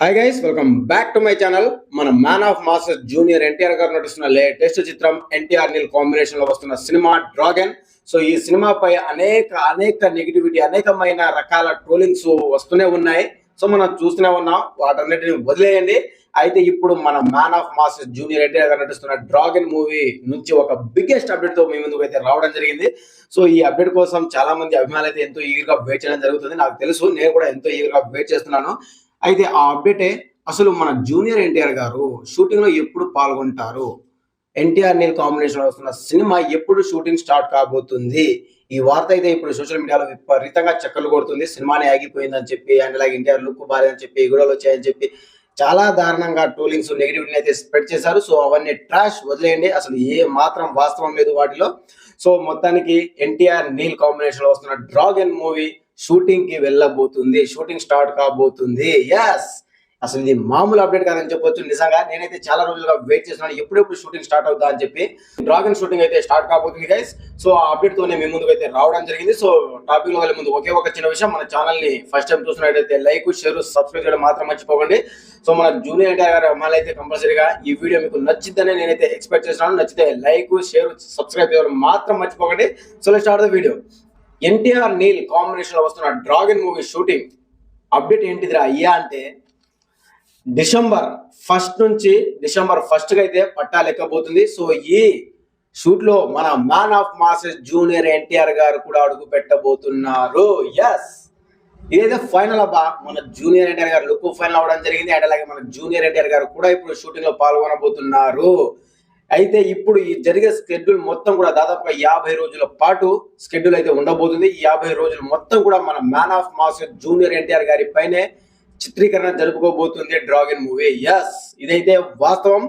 Hi guys welcome back to my channel మన man of master junior NTR garu నటిస్తున్న latest చిత్రం ఎన్టీఆర్ నీల్ కాంబినేషన్లో వస్తున్న సినిమా డ్రాగన్ సో ఈ సినిమాపై అనేక అనేక నెగిటివిటీ అనేకమైన రకాల ట్రోలింగ్స్ వస్తూనే ఉన్నాయి. సో మనం చూస్తూనే ఉన్నాం. వాటన్నిటిని వదిలేయండి. అయితే ఇప్పుడు మన man of master junior NTR garu నటిస్తున్న డ్రాగన్ మూవీ నుంచి ఒక బిగ్గెస్ట్ అప్డేట్తో మీ ముందుకు అయితే రావడం జరిగింది. సో ఈ అప్డేట్ కోసం చాలా మంది అభిమానులు అయితే ఎంతో ఈగర్గా వెయిట్ చేయడం జరుగుతుంది. నాకు తెలుసు నేను కూడా ఎంతో ఈగర్గా వెయిట్ చేస్తున్నాను. అయితే ఆ అప్డేటే అసలు మన జూనియర్ ఎన్టీఆర్ గారు షూటింగ్లో ఎప్పుడు పాల్గొంటారు? ఎన్టీఆర్ నీల్ కాంబినేషన్లో వస్తున్న సినిమా ఎప్పుడు షూటింగ్ స్టార్ట్ కాబోతుంది? ఈ వార్త అయితే ఇప్పుడు సోషల్ మీడియాలో విపరీతంగా చక్కర్లు కొడుతుంది. సినిమానే ఆగిపోయిందని చెప్పి అండ్ అలాగే ఎన్టీఆర్ లుక్ బాలేదని చెప్పి గొడవలు వచ్చాయని చెప్పి చాలా దారుణంగా టూలింగ్స్ నెగిటివిటీని అయితే స్ప్రెడ్ చేశారు. సో అవన్నీ ట్రాష్ వదిలేయండి. అసలు ఏ మాత్రం వాస్తవం లేదు వాటిలో. సో మొత్తానికి ఎన్టీఆర్ నీల్ కాంబినేషన్లో వస్తున్న డ్రాగన్ మూవీ షూటింగ్కి వెళ్ళబోతుంది. షూటింగ్ స్టార్ట్ కాబోతుంది. ఎస్ అసలు ఇది మామూలు అప్డేట్ కాదని చెప్పొచ్చు. నిజంగా నేనైతే చాలా రోజులుగా వెయిట్ చేస్తున్నాను. ఎప్పుడెప్పుడు షూటింగ్ స్టార్ట్ అవుతా అని చెప్పి డ్రాగన్ షూటింగ్ అయితే స్టార్ట్ కాబోతుంది గైస్ సో ఆ అప్డేట్ తోనే మీ ముందుకు అయితే రావడం జరిగింది. సో టాపిక్లో వెళ్ళే ముందు ఒకే ఒక చిన్న విషయం. మన ఛానల్ని ఫస్ట్ టైం చూసినట్టయితే లైక్ షేర్ సబ్స్క్రైబ్ చేయడం మాత్రం మర్చిపోకండి. సో మన జూనియర్ ఎన్టీఆర్ గారు అమ్మాయిలు అయితే కంపల్సరీగా ఈ వీడియో మీకు నచ్చిందని నేనైతే ఎక్స్పెక్ట్ చేస్తున్నాను. నచ్చితే లైక్ షేర్ సబ్స్క్రైబ్ చేయడం మాత్రం మర్చిపోకండి. So start the video NTR Neel కాంబినేషన్లో వస్తున్న డ్రాగన్ మూవీ షూటింగ్ అప్డేట్ ఏంటిదిరా? అయ్యా అంటే డిసెంబర్ ఫస్ట్ నుంచి డిసెంబర్ ఫస్ట్గా అయితే పట్టాలెక్కబోతుంది సో ఈ షూట్లో మన man of masses junior NTR garu కూడా అడుగు పెట్టబోతున్నారు. ఎస్ ఇదైతే ఫైనల్ అబ్బా మన జూనియర్ ఎన్టీఆర్ గారు లుక్ ఫైనల్ అవ్వడం జరిగింది. అండ్ అలాగే మన జూనియర్ ఎన్టీఆర్ గారు కూడా ఇప్పుడు షూటింగ్లో పాల్గొనబోతున్నారు. అయితే ఇప్పుడు ఈ జరిగే స్కెడ్యూల్ మొత్తం కూడా దాదాపుగా యాభై రోజుల పాటు స్కెడ్యూల్ అయితే ఉండబోతుంది. ఈ యాభై రోజులు మొత్తం కూడా మన man of mass junior NTR గారి పైనే చిత్రీకరణ జరుపుకోబోతుంది డ్రాగన్ మూవీ ఎస్ ఇదైతే వాస్తవం.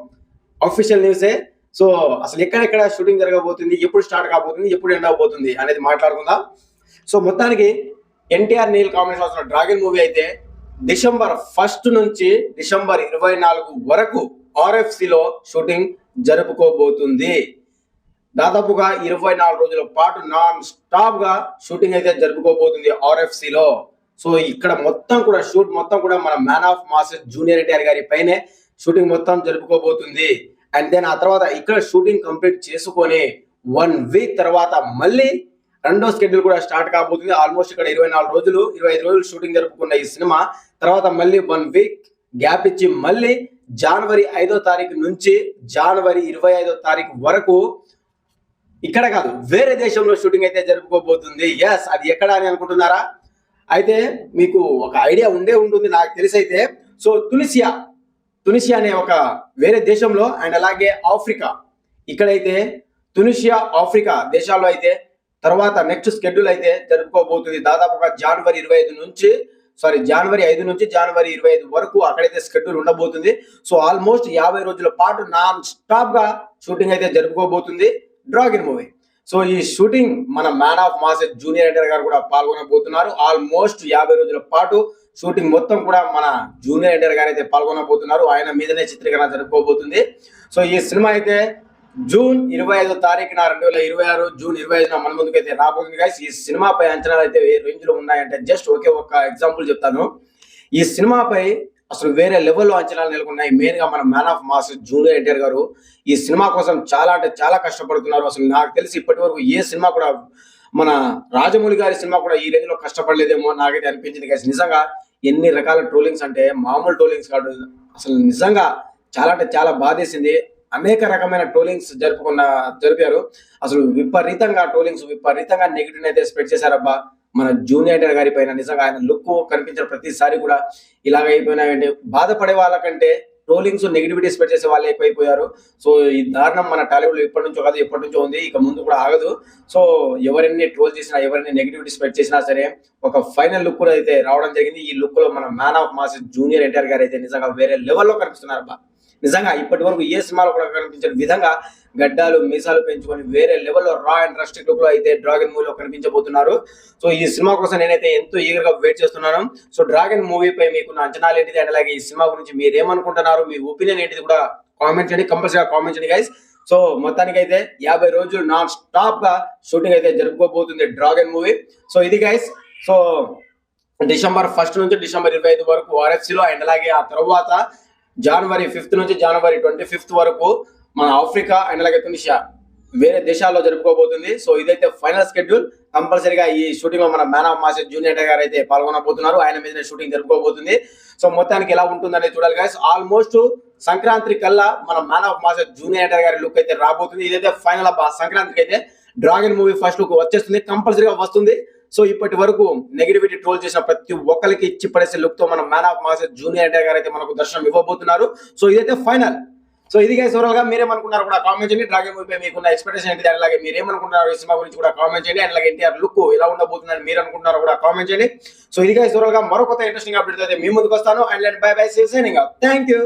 అఫీషియల్ న్యూసే సో అసలు ఎక్కడెక్కడ షూటింగ్ జరగబోతుంది ఎప్పుడు స్టార్ట్ కాబోతుంది ఎప్పుడు ఎండ్ అవబోతుంది అనేది మాట్లాడుకుందాం. సో మొత్తానికి ఎన్టీఆర్ నీల్ కాంబినేషన్ వస్తున్న డ్రాగన్ మూవీ అయితే డిసెంబర్ ఫస్ట్ నుంచి డిసెంబర్ ఇరవై నాలుగు వరకు RFC లో షూటింగ్ జరుపుకోబోతుంది. దాదాపుగా ఇరవై నాలుగు రోజుల పాటు నాన్ స్టాప్గా షూటింగ్ అయితే జరుపుకోబోతుంది ఆర్ఎఫ్సిలో. లో సో ఇక్కడ మొత్తం కూడా షూట్ మొత్తం కూడా మన man of masses junior NTR గారి పైనే షూటింగ్ మొత్తం జరుపుకోబోతుంది. అండ్ దెన్ ఆ తర్వాత ఇక్కడ షూటింగ్ కంప్లీట్ చేసుకొని వన్ వీక్ తర్వాత మళ్ళీ రెండో స్కెడ్యూల్ కూడా స్టార్ట్ కాబోతుంది. ఆల్మోస్ట్ ఇక్కడ ఇరవై నాలుగు రోజులు ఇరవై ఐదు రోజులు షూటింగ్ జరుపుకున్న ఈ సినిమా. తర్వాత మళ్ళీ వన్ వీక్ గ్యాప్ ఇచ్చి మళ్ళీ జనవరి ఐదో తారీఖు నుంచి జనవరి ఇరవై ఐదో తారీఖు వరకు ఇక్కడ కాదు వేరే దేశంలో షూటింగ్ అయితే జరుపుకోబోతుంది. ఎస్ అది ఎక్కడ అని అనుకుంటున్నారా? అయితే మీకు ఒక ఐడియా ఉండే ఉంటుంది నాకు తెలిసైతే. సో తునిసియా తునిసియా అనే ఒక వేరే దేశంలో అండ్ అలాగే ఆఫ్రికా. ఇక్కడైతే తునిషియా ఆఫ్రికా దేశాల్లో అయితే తర్వాత నెక్స్ట్ స్కెడ్యూల్ అయితే జరుపుకోబోతుంది. దాదాపుగా జనవరి ఇరవై ఐదు నుంచి సారీ జనవరి ఐదు నుంచి జనవరి ఇరవై ఐదు వరకు అక్కడైతే స్కెడ్యూల్ ఉండబోతుంది. సో ఆల్మోస్ట్ యాభై రోజుల పాటు నాన్ స్టాప్గా షూటింగ్ అయితే జరుపుకోబోతుంది. డ్రాగన్ మూవీ సో ఈ షూటింగ్ మన man of masses junior editor garu కూడా పాల్గొనబోతున్నారు. ఆల్మోస్ట్ యాభై రోజుల పాటు షూటింగ్ మొత్తం కూడా మన జూనియర్ ఎడిటర్ గారు అయితే పాల్గొనబోతున్నారు. ఆయన మీదనే చిత్రీకరణ జరుపుకోబోతుంది. సో ఈ సినిమా అయితే జూన్ ఇరవై ఐదో తారీఖున రెండు వేల ఇరవై ఆరు జూన్ ఇరవై ఐదున మన ముందుకు అయితే రాబోతుంది. గాయస్ ఈ సినిమాపై అంచనాలు అయితే ఏ రేంజ్లో ఉన్నాయంటే జస్ట్ ఒకే ఒక ఎగ్జాంపుల్ చెప్తాను. ఈ సినిమాపై అసలు వేరే లెవెల్లో అంచనాలు నెలకొన్నాయి. మెయిన్గా మన man of mass junior NTR garu ఈ సినిమా కోసం చాలా అంటే చాలా కష్టపడుతున్నారు. అసలు నాకు తెలిసి ఇప్పటి వరకు ఏ సినిమా కూడా మన రాజమౌళి గారి సినిమా కూడా ఈ రేంజ్లో కష్టపడలేదేమో నాకైతే అనిపించింది. కానీ నిజంగా ఎన్ని రకాల ట్రోలింగ్స్ అంటే మామూలు ట్రోలింగ్స్ కాదు. అసలు నిజంగా చాలా అంటే చాలా బాధేసింది. అనేక రకమైన ట్రోలింగ్స్ జరుపుకున్న జరిపారు. అసలు విపరీతంగా ట్రోలింగ్స్ విపరీతంగా నెగిటివ్ అయితే స్ప్రెడ్ చేశారబ్బా. మన జూనియర్ గారి పైన నిజంగా ఆయన లుక్ కనిపించిన ప్రతిసారి కూడా ఇలాగ అయిపోయినాయంటే బాధపడే వాళ్ళకంటే ట్రోలింగ్స్ నెగిటివిటీ స్ప్రెడ్ చేసే వాళ్ళు ఎక్కువైపోయారు. సో ఈ దారుణం మన టాలీవుడ్ ఎప్పటి నుంచో కాదు ఎప్పటి నుంచో ఉంది. ఇక ముందు కూడా ఆగదు. సో ఎవరిని ట్రోల్ చేసినా ఎవరిని నెగిటివిటీ స్ప్రెడ్ చేసినా సరే ఒక ఫైనల్ లుక్ కూడా అయితే రావడం జరిగింది. ఈ లుక్లో మన man of mass junior NTR garu అయితే నిజంగా వేరే లెవెల్లో కనిపిస్తున్నారు అబ్బా నిజంగా ఇప్పటి వరకు ఏ సినిమాలో కూడా కనిపించిన విధంగా గడ్డాలు మీసాలు పెంచుకొని వేరే లెవెల్లో రా అండ్ రస్టిక్ లుక్లో అయితే డ్రాగన్ మూవీలో కనిపించబోతున్నారు. సో ఈ సినిమా కోసం నేనైతే ఎంతో ఈగర్గా వెయిట్ చేస్తున్నాను. సో డ్రాగన్ మూవీ పై మీకు అంచనాలు ఏంటిది? అండ్ అలాగే ఈ సినిమా గురించి మీరు ఏమనుకుంటున్నారు మీ ఒపీనియన్ ఏంటిది కూడా కామెంట్ చేయండి. కంపల్సరీగా కామెంట్ చేయండి గైస్ సో మొత్తానికి అయితే యాభై రోజులు నాన్ స్టాప్గా షూటింగ్ అయితే జరుపుకోబోతుంది డ్రాగన్ మూవీ. సో ఇది గైస్ సో డిసెంబర్ ఫస్ట్ నుంచి డిసెంబర్ ఇరవై ఐదు వరకు RFC లో అండ్ అలాగే ఆ తర్వాత జనవరి ఫిఫ్త్ నుంచి జనవరి ట్వంటీ ఫిఫ్త్ వరకు మన ఆఫ్రికా అండ్ అలాగే తునిషియా వేరే దేశాల్లో జరుపుకోబోతుంది. సో ఇదైతే ఫైనల్ షెడ్యూల్ కంపల్సరీగా ఈ షూటింగ్లో మన మ్యాన్ ఆఫ్ మాసెస్ జూనియర్ గారు అయితే పాల్గొనబోతున్నారు. ఆయన మీద షూటింగ్ జరుపుకోబోతుంది. సో మొత్తానికి ఎలా ఉంటుందనేది చూడాలి గైస్ ఆల్మోస్ట్ సంక్రాంతి కల్లా మన మ్యాన్ ఆఫ్ మాసెస్ జూనియర్ గారి లుక్ అయితే రాబోతుంది. ఇదైతే ఫైనల్ సంక్రాంతికి అయితే డ్రాగన్ మూవీ ఫస్ట్ లుక్ వచ్చేస్తుంది. కంపల్సరీగా వస్తుంది. సో ఇప్పటి వరకు నెగిటివిటీ ట్రోల్ చేసిన ప్రతి ఒక్కరికి ఇచ్చి పడేసే లుక్తో మన మ్యాన్ ఆఫ్ మాసెస్ జూనియర్ గారు అయితే మనకు దర్శనం ఇవ్వబోతున్నారు. సో ఇదైతే ఫైనల్ సో ఇది గైస్ ఓవరాల్గా మీరేమనుకున్నారు కూడా కామెంట్ చేయండి. డ్రాగన్ మూవీపై మీకున్న ఎక్స్పెక్టేషన్ ఏంటి అలాగే మీరు ఏమనుకుంటున్నారు ఈ సినిమా గురించి కూడా కామెంట్ చేయండి. అండ్ అలాగే ఎన్టీఆర్ లుక్ ఎలా ఉండబోతుందని మీరు అనుకుంటున్నారు కూడా కామెంట్ చేయండి. సో ఇది గైస్ ఓవరాల్గా మరో కొత్త ఇంట్రెస్టింగ్ అప్డేట్ అయితే మీ ముందుకు వస్తాను. And bye bye save signing thank you